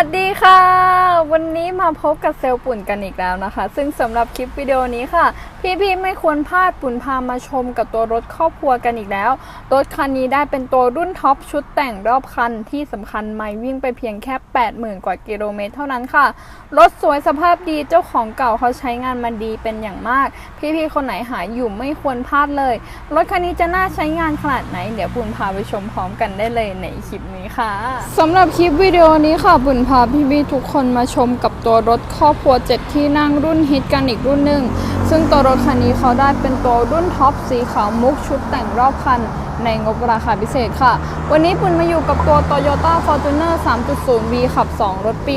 วัสดีค่ะ วันนี้ มาพบกับเซลล์ปุ่นกันอีกแล้วนะคะ ซึ่งสำหรับคลิปวิดีโอนี้ค่ะ พี่ๆไม่ควรพลาดปุ่นพามาชมกับตัวรถครอบครัวกันอีกแล้ว รถคันนี้ได้เป็นตัวรุ่นท็อปชุดแต่งรอบคันที่สำคัญไม่วิ่งไปเพียงแค่ 80,000 กว่ากิโลเมตรเท่านั้นค่ะ รถสวยสภาพดีเจ้าของเก่าเขาใช้งานมาดีเป็นอย่างมาก พี่ๆคนไหนหายอยู่ไม่ควรพลาดเลย รถคันนี้จะน่าใช้งานขนาดไหน เดี๋ยวปุ่นพาไปชมพร้อมกันได้เลยในคลิปนี้ค่ะสำหรับคลิปวิดีโอนี้ค่ะปุ่นพาพี่ๆทุกคนมาชมกับตัวรถครอบครัว 7 ที่นั่งรุ่นฮิตกันอีกรุ่นหนึ่ง ซึ่งตัวรถคันนี้เขาได้เป็นตัวรุ่นท็อปสีขาวมุกชุดแต่งรอบคันในงบราคาพิเศษค่ะ วันนี้ปุ่นมาอยู่กับตัว Toyota Fortuner 3.0V ขับ 2 รถปี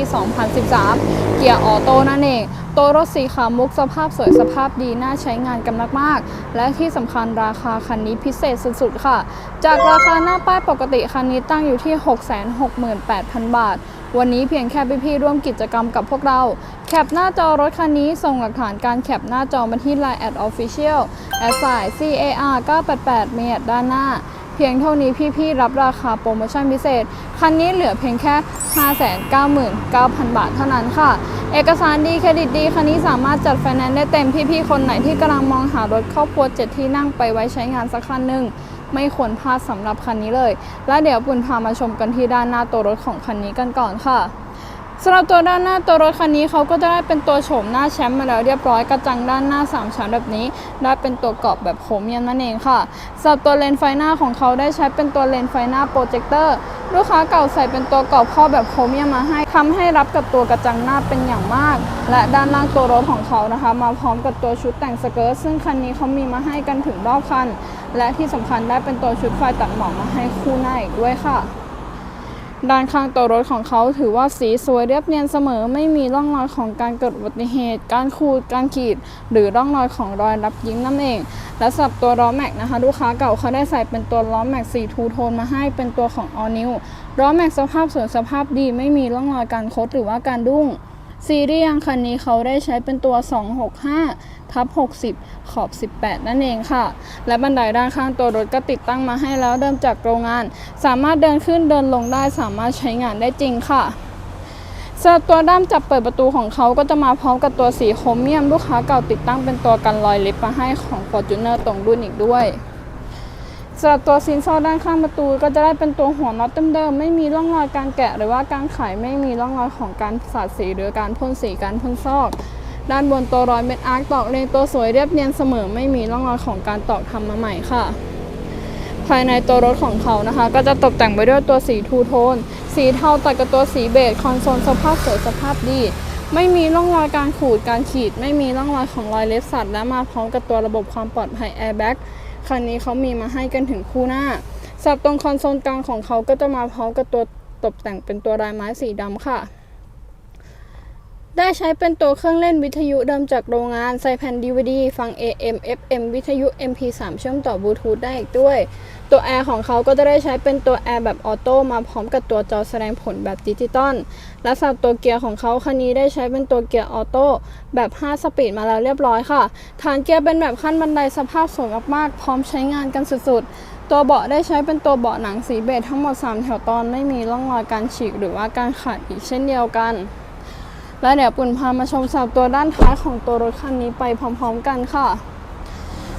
2013 เกียร์ออโต้นั่นเอง ตัวรถสีขาวมุกสภาพสวยสภาพดีน่าใช้งานกันมากๆ และที่สำคัญราคาคันนี้พิเศษสุดๆค่ะ จากราคาหน้าป้ายปกติคันนี้ตั้งอยู่ที่ 668,000 บาท วันนี้เพียงแค่พี่ๆร่วมกิจกรรมกับพวกเรา แคปหน้าจอรถคันนี้ส่งหลักฐานการแคปหน้าจอมาที่ Line at Official แอดสาย CAR 988เมตรด้านหน้า เพียงเท่านี้พี่ๆรับราคาโปรโมชั่นพิเศษ คันนี้เหลือเพียงแค่ 599,000 บาทเท่านั้นค่ะ เอกสารดีเครดิตดี คันนี้สามารถจัดไฟแนนซ์ได้เต็มพี่ๆคนไหนที่กำลังมองหารถครอบครัวเจ็ดที่นั่งไปไว้ใช้งานสักคันหนึ่ง ไม่ควรพลาดสำหรับคันนี้เลย และเดี๋ยวปุ่นพามาชมกันที่ด้านหน้าตัวรถของคันนี้กันก่อนค่ะสำหรับตัวด้านหน้าตัวรถคันนี้เขาก็จะได้เป็นตัวโฉมหน้าแชมป์มาแล้วเรียบร้อยกระจังด้านหน้า 3ชั้นแบบนี้ ได้เป็นตัวกรอบแบบโครเมียมนั่นเองค่ะสำหรับตัวเลนส์ไฟหน้าของเขาได้ใช้เป็นตัวเลนส์ไฟหน้าโปรเจคเตอร์ ลูกค้าเก่าใส่เป็นตัวกรอบข้อแบบโครเมียมมาให้ทำให้รับกับตัวกระจังหน้าเป็นอย่างมาก และด้านล่างตัวรถของเขานะคะ มาพร้อมกับตัวชุดแต่งสเกิร์ตซึ่งคันนี้เขามีมาให้กันถึงรอบคัน และที่สำคัญได้เป็นตัวชุดไฟตัดหมอกมาให้คู่หน้าอีกด้วยค่ะ ด้านข้างตัวรถของเขาถือว่าสีสวยเรียบเนียนเสมอไม่มีร่องรอยของการเกิดอุบัติเหตุ การขูดการขีด หรือร่องรอยของรอยรับยิ้มนั่นเอง และสำหรับตัวล้อแม็กนะคะ ลูกค้าเก่าเขาได้ใส่เป็นตัวล้อแม็กสีทูโทนมาให้เป็นตัวของออนิวล้อแม็กสภาพสวยสภาพดีไม่มีร่องรอยการคดหรือว่าการดุ้ง ซีรีส์ยางคันนี้เขาได้ใช้เป็นตัว 265ทับ60 ขอบ 18 นั่นเองค่ะ และบันไดด้านข้างตัวรถก็ติดตั้งมาให้แล้วเดิมจากโรงงาน สามารถเดินขึ้นเดินลงได้สามารถใช้งานได้จริงค่ะสำหรับตัวด้ามจับเปิดประตูของเขาก็จะมาพร้อมกับตัวสีโครเมียม ลูกค้าเก่าติดตั้งเป็นตัวกันรอยเล็บมาให้ของ Fortuner ตรงรุ่นอีกด้วย สำหรับตัวซินซอด้านข้างประตู ก็จะได้เป็นตัวหัวน็อตเดิมๆไม่มีร่องรอยการแกะ หรือว่าการไขไม่มีร่องรอยของการสาดสีหรือการพ่นสีการพ่นซอก ด้านบนตัวรอยเม็ดอาร์คตอกเลนตัวสวยเรียบเนียนเสมอ ไม่มีร่องรอยของการตอกทำมาใหม่ค่ะ ภายในตัวรถของเขานะคะ ก็จะตกแต่งไปด้วยตัวสีทูโทน สีเทาตัดกับตัวสีเบจคอนโซลสภาพสวยสภาพดีไม่มีร่องรอยการขูดการขีด ไม่มีร่องรอยของรอยเล็บสัตว์และมาพร้อมกับตัวระบบความปลอดภัยแอร์แบ็ก คันนี้เขามีมาให้กันถึงคู่หน้าสับตรงคอนโซลกลางของเขาก็จะมาพร้อมกับตัวตกแต่งเป็นตัวลายไม้สีดำค่ะ ได้ใช้เป็นตัวเครื่องเล่นวิทยุเดิมจากโรงงาน ใส่แผ่น DVD ฟัง AM FM วิทยุ MP3 เชื่อมต่อบลูทูธได้อีกด้วย ตัวแอร์ของเขาก็จะได้ใช้เป็นตัวแอร์แบบออโต้มาพร้อมกับตัวจอแสดงผลแบบดิจิตอลและสำหรับตัวเกียร์ของเขาคันนี้ได้ใช้เป็นตัวเกียร์ออโต้แบบ 5 สปีดมาแล้วเรียบร้อยค่ะ ฐานเกียร์เป็นแบบขั้นบันไดสภาพสวยมากๆพร้อมใช้งานกันสุดๆ ตัวเบาะได้ใช้เป็นตัวเบาะหนังสีเบจทั้งหมด 3 แถวตอนไม่มีร่องรอยการฉีกหรือว่าการขาดอีกเช่นเดียวกัน และเดี๋ยวปุ่นพามาชมสาวตัวด้านท้ายของตัวรถคันนี้ไปพร้อม ๆ กันค่ะ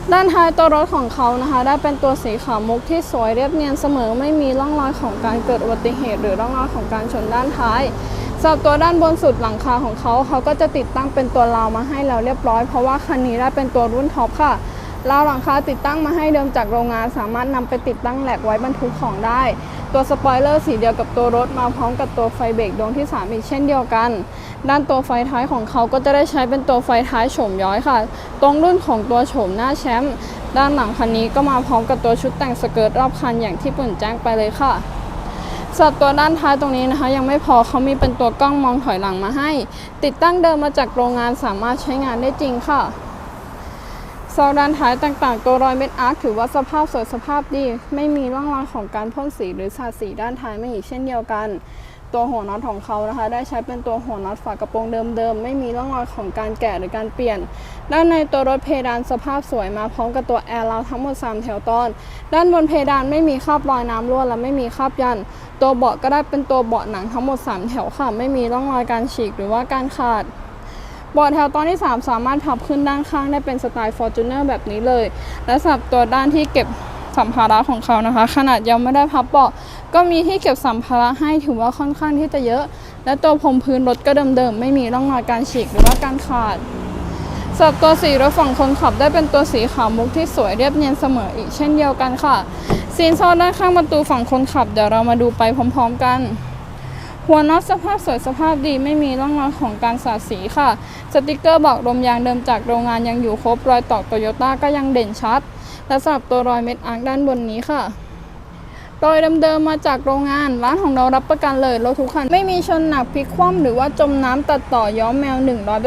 ด้านท้ายตัวรถของเขานะคะ ได้เป็นตัวสีขาวมุกที่สวยเรียบเนียนเสมอไม่มีร่องรอยของการเกิดอุบัติเหตุ หรือร่องรอยของการชนด้านท้ายสำหรับตัวด้านบนสุดหลังคาของเขาเขาก็จะติดตั้งเป็นตัวราวมาให้แล้วเรียบร้อย เพราะว่าคันนี้ได้เป็นตัวรุ่นท็อปค่ะราวหลังคาติดตั้งมาให้เดิมจากโรงงาน สามารถนำไปติดตั้งแหลกไว้บรรทุกของได้ ตัวสปอยเลอร์สีเดียวกับตัวรถมาพร้อมกับตัวไฟเบรกดวงที่ 3 อีกเช่นเดียวกัน ด้านตัวไฟท้ายของเขาก็จะได้ใช้เป็นตัวไฟท้ายโฉมย้อยค่ะ ตรงรุ่นของตัวโฉมหน้าแชมป์ด้านหลังคันนี้ก็มาพร้อมกับตัวชุดแต่งสเกิร์ตรอบคันอย่างที่ปุ่นแจ้งไปเลยค่ะสำหรับตัวด้านท้ายตรงนี้นะคะ ยังไม่พอเขามีเป็นตัวกล้องมองถอยหลังมาให้ ติดตั้งเดิมมาจากโรงงานสามารถใช้งานได้จริงค่ะ ซอกด้านท้ายต่างๆ ตัวรอยเม็ดอาร์คถือว่าสภาพสวยสภาพดี ไม่มีร่องรอยของการพ่นสีหรือสาดสีด้านท้ายไม่อีกเช่นเดียวกัน ตัวหัวน็อตของเขานะคะ ได้ใช้เป็นตัวหัวน็อตฝากระโปรงเดิมๆ ไม่มีร่องรอยของการแกะหรือการเปลี่ยน ด้านในตัวรถเพดานสภาพสวยมาพร้อมกับตัวแอร์ราวทั้งหมด 3 แถวตอน ด้านบนเพดานไม่มีคราบรอยน้ำรั่วและไม่มีคราบยัน ตัวเบาะก็ได้เป็นตัวเบาะหนังทั้งหมด 3 แถวค่ะ ไม่มีร่องรอยการฉีกหรือว่าการขาด เบาะแถวตอนที่ 3 สามารถพับขึ้นด้านข้างได้เป็นสไตล์ Fortuner แบบนี้เลย และสำหรับตัวด้านที่เก็บสัมภาระของเขานะคะ ขนาดยังไม่ได้พับเบาะก็มีที่เก็บสัมภาระให้ถือว่าค่อนข้างที่จะเยอะ และตัวพรมพื้นรถก็เดิมๆไม่มีร่องรอยการฉีกหรือว่าการขาดสำหรับตัวสีรถฝั่งคนขับได้เป็นตัวสีขาวมุกที่สวยเรียบเนียนเสมออีกเช่นเดียวกันค่ะซีนโซนด้านข้างประตูฝั่งคนขับเดี๋ยวเรามาดูไปพร้อม ๆ กัน หัวน็อตสภาพสวยสภาพดีไม่มีร่องรอยของการสาดสีค่ะ สติกเกอร์บอกลมยางเดิมจากโรงงานยังอยู่ครบรอยต่อโตโยต้าก็ยังเด่นชัด และสำหรับตัวรอยเม็ดอาร์คด้านบนนี้ค่ะ รอยเดิมๆมาจากโรงงาน ร้านของเรารับประกันเลยรถทุกคัน ไม่มีชนหนักพลิกคว่ำหรือว่าจมน้ำตัดต่อย้อมแมว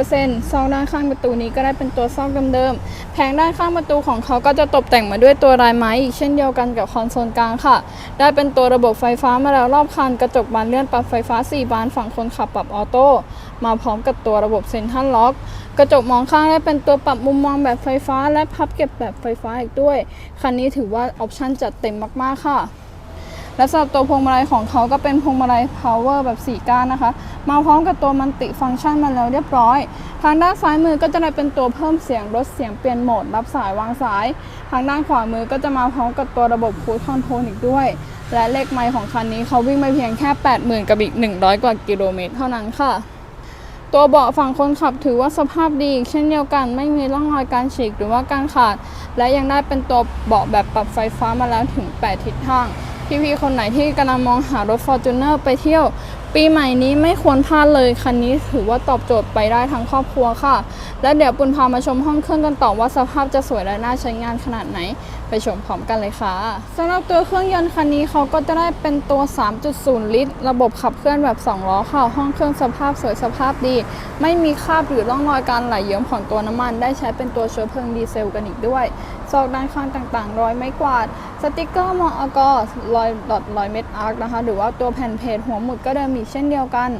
100%ซอกด้านข้างประตูนี้ก็ได้เป็นตัวซอกเดิมๆแผงด้านข้างประตูของเขาก็จะตกแต่งมาด้วยตัวลายไม้อีกเช่นเดียวกันกับคอนโซลกลางค่ะ ได้เป็นตัวระบบไฟฟ้ามาแล้วรอบคัน กระจกบานเลื่อนปรับไฟฟ้า 4 บานฝั่งคนขับปรับออโต้มาพร้อมกับตัวระบบเซ็นทรัลล็อก กระจกมองข้างได้เป็นตัวปรับมุมมองแบบไฟฟ้า และพับเก็บแบบไฟฟ้าอีกด้วย คันนี้ถือว่าออปชั่นจัดเต็มมากๆค่ะ และสำหรับตัวพวงมาลัยของเขาก็เป็นพวงมาลัย power แบบ 4 ก้านนะคะ มาพร้อมกับตัวมันติฟังก์ชันมาแล้วเรียบร้อย ทางด้านซ้ายมือก็จะได้เป็นตัวเพิ่มเสียงลดเสียงเปลี่ยนโหมด รับสายวางสาย ทางด้านขวามือก็จะมาพร้อมกับตัวระบบคูดคอนโทรลอีกด้วย และเลขไมล์ของคันนี้เขาวิ่งไปเพียงแค่ 80,000กับอีก100 กว่ากิโลเมตรเท่านั้นค่ะตัวเบาะฝั่งคนขับถือว่าสภาพดี เช่นเดียวกันไม่มีร่องรอยการฉีกหรือว่าการขาด และยังได้เป็นตัวเบาะแบบปรับไฟฟ้ามาแล้วถึง 8 ทิศทาง พี่ๆคนไหนที่กำลังมองหารถ Fortuner ไปเที่ยว ปีใหม่นี้ไม่ควรพลาดเลยคันนี้ถือว่าตอบโจทย์ไปได้ทั้งครอบครัวค่ะ และเดี๋ยวปุณพามาชมห้องเครื่องกันต่อว่าสภาพจะสวยและน่าใช้งานขนาดไหน ไปชมพร้อมกันเลยค่ะสำหรับตัวเครื่องยนต์คันนี้เขาก็จะได้เป็นตัว 3.0 ลิตร ระบบขับเคลื่อนแบบ 2 ล้อค่ะ ห้องเครื่องสภาพสวยสภาพดี ไม่มีคราบหรือร่องรอยการไหลเยิ้มของตัวน้ำมัน ได้ใช้เป็นตัวเชื้อเพลิงดีเซลกันอีกด้วย ซอกด้านข้างต่างๆ รอยไม้กวาด สติกเกอร์มอกรอยดอทรอยเม็ดอาร์คนะคะ หรือว่าตัวแผ่นเพจหัวหมุดก็เดิมอีกเช่นเดียวกัน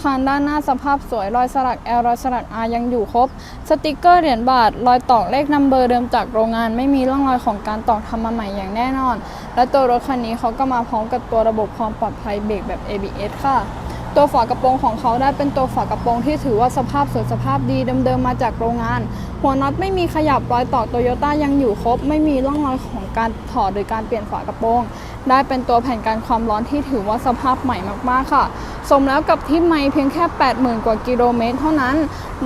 คานด้านหน้าสภาพสวยรอยสลัก L รอยสลัก R ยังอยู่ครบ สติกเกอร์เหรียญบาท รอยตอกเลขนัมเบอร์เดิมจากโรงงาน ไม่มีร่องรอยของการตอกทำมาใหม่อย่างแน่นอน และตัวรถคันนี้เขาก็มาพร้อมกับตัวระบบความปลอดภัยเบรกแบบ ABS ค่ะตัวฝากระโปรงของเขาได้เป็นตัวฝากระโปรงที่ถือว่าสภาพสวยสภาพดีเดิมๆมาจากโรงงาน หัวน็อตไม่มีขยับรอยต่อโตโยต้ายังอยู่ครบ ไม่มีร่องรอยของการถอดหรือการเปลี่ยนฝากระโปรง ได้เป็นตัวแผ่นกันความร้อนที่ถือว่าสภาพใหม่มากๆค่ะ สมแล้วกับที่ไม่เพียงแค่ 80,000 กว่ากิโลเมตร เท่านั้น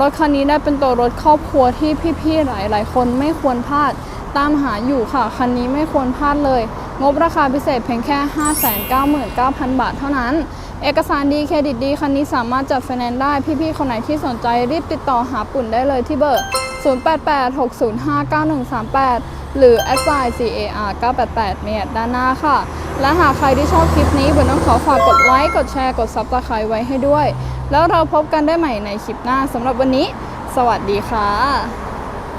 รถคันนี้ได้เป็นตัวรถครอบครัวที่พี่ๆหลาย ๆ คนไม่ควรพลาด ตามหาอยู่ค่ะ คันนี้ไม่ควรพลาดเลย งบราคาพิเศษเพียงแค่ 599,000 บาทเท่านั้นเอกสารดีเครดิตดีคันนี้สามารถจัดไฟแนนซ์ได้ พี่ๆ คนไหนที่สนใจรีบติดต่อหาปุ่นได้เลยที่เบอร์ 0886059138 หรือ s i CAR 988เมียด้านหน้าค่ะ และหากใครที่ชอบคลิปนี้บุญต้องขอฝากกดไลค์ กดแชร์ กด Subscribe ไว้ให้ด้วย แล้วเราพบกันได้ใหม่ในคลิปหน้าสำหรับวันนี้ สวัสดีค่ะ